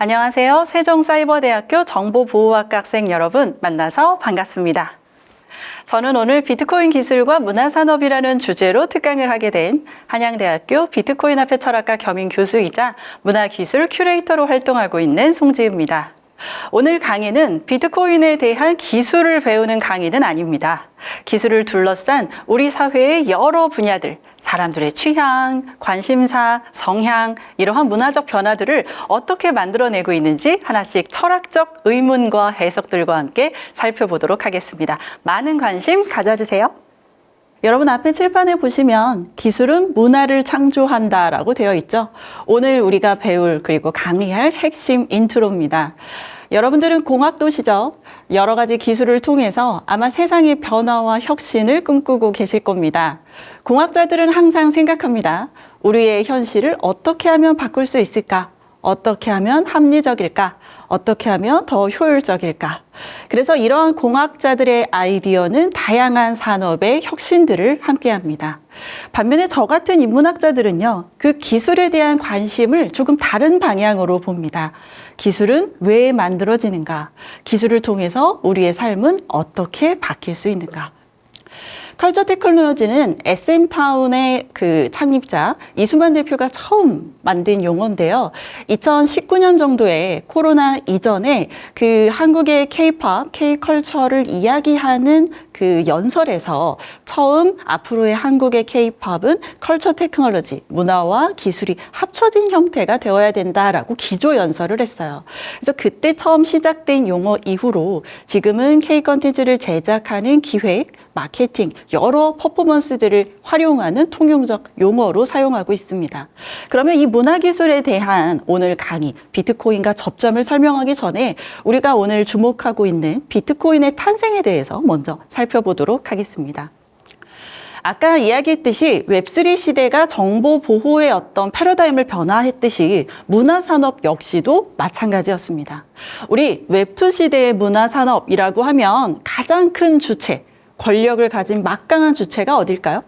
안녕하세요. 세종사이버대학교 정보보호학과 학생 여러분 만나서 반갑습니다. 저는 오늘 비트코인 기술과 문화산업이라는 주제로 특강을 하게 된 한양대학교 비트코인 화폐 철학과 겸임 교수이자 문화기술 큐레이터로 활동하고 있는 송지입니다. 오늘 강의는 비트코인에 대한 기술을 배우는 강의는 아닙니다. 기술을 둘러싼 우리 사회의 여러 분야들, 사람들의 취향, 관심사, 성향, 이러한 문화적 변화들을 어떻게 만들어내고 있는지 하나씩 철학적 의문과 해석들과 함께 살펴보도록 하겠습니다. 많은 관심 가져주세요. 여러분 앞에 칠판에 보시면 기술은 문화를 창조한다 라고 되어 있죠. 오늘 우리가 배울 그리고 강의할 핵심 인트로입니다. 여러분들은 공학도시죠. 여러 가지 기술을 통해서 아마 세상의 변화와 혁신을 꿈꾸고 계실 겁니다. 공학자들은 항상 생각합니다. 우리의 현실을 어떻게 하면 바꿀 수 있을까? 어떻게 하면 합리적일까? 어떻게 하면 더 효율적일까? 그래서 이러한 공학자들의 아이디어는 다양한 산업의 혁신들을 함께 합니다. 반면에 저 같은 인문학자들은요, 그 기술에 대한 관심을 조금 다른 방향으로 봅니다. 기술은 왜 만들어지는가? 기술을 통해서 우리의 삶은 어떻게 바뀔 수 있는가? 컬처 테크놀로지는 SM타운의 그 창립자 이수만 대표가 처음 만든 용어인데요. 2019년 정도에 코로나 이전에 그 한국의 K-팝, K-컬처를 이야기하는 그 연설에서 처음 앞으로의 한국의 K-팝은 컬처 테크놀로지, 문화와 기술이 합쳐진 형태가 되어야 된다라고 기조 연설을 했어요. 그래서 그때 처음 시작된 용어 이후로 지금은 K 컨텐츠를 제작하는 기획, 마케팅, 여러 퍼포먼스들을 활용하는 통용적 용어로 사용하고 있습니다. 그러면 이 문화기술에 대한 오늘 강의, 비트코인과 접점을 설명하기 전에 우리가 오늘 주목하고 있는 비트코인의 탄생에 대해서 먼저 살펴보도록 하겠습니다. 아까 이야기했듯이 웹3 시대가 정보 보호의 어떤 패러다임을 변화했듯이 문화산업 역시도 마찬가지였습니다. 우리 웹2 시대의 문화산업이라고 하면 가장 큰 주체, 권력을 가진 막강한 주체가 어딜까요?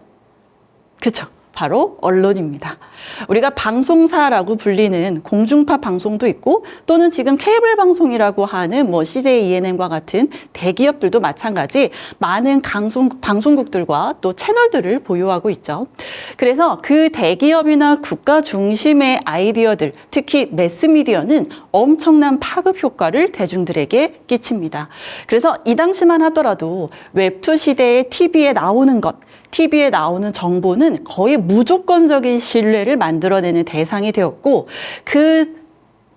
그쵸. 바로 언론입니다. 우리가 방송사라고 불리는 공중파 방송도 있고 또는 지금 케이블 방송이라고 하는 뭐 CJ ENM과 같은 대기업들도 마찬가지 많은 강송, 방송국들과 또 채널들을 보유하고 있죠. 그래서 그 대기업이나 국가 중심의 아이디어들, 특히 매스미디어는 엄청난 파급 효과를 대중들에게 끼칩니다. 그래서 이 당시만 하더라도 웹2 시대의 TV에 나오는 것, TV에 나오는 정보는 거의 무조건적인 신뢰를 만들어내는 대상이 되었고 그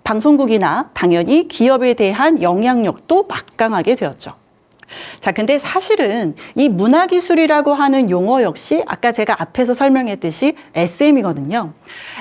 방송국이나 당연히 기업에 대한 영향력도 막강하게 되었죠. 자, 근데 사실은 이 문화기술이라고 하는 용어 역시 아까 제가 앞에서 설명했듯이 SM이거든요.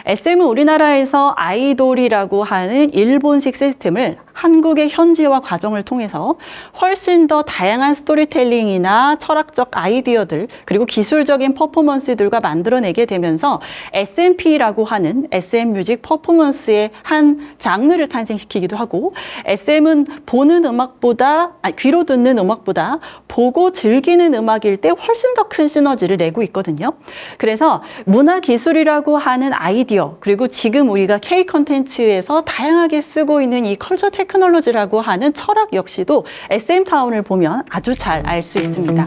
SM은 우리나라에서 아이돌이라고 하는 일본식 시스템을 한국의 현지화 과정을 통해서 훨씬 더 다양한 스토리텔링이나 철학적 아이디어들 그리고 기술적인 퍼포먼스들과 만들어내게 되면서 SMP라고 하는 SM 뮤직 퍼포먼스의 한 장르를 탄생시키기도 하고 SM은 보는 음악보다 아니, 귀로 듣는 음악보다 보고 즐기는 음악일 때 훨씬 더 큰 시너지를 내고 있거든요. 그래서 문화 기술이라고 하는 아이디어 그리고 지금 우리가 K 컨텐츠에서 다양하게 쓰고 있는 이 컬처 테크놀로지라고 하는 철학 역시도 SM타운을 보면 아주 잘 알 수 있습니다.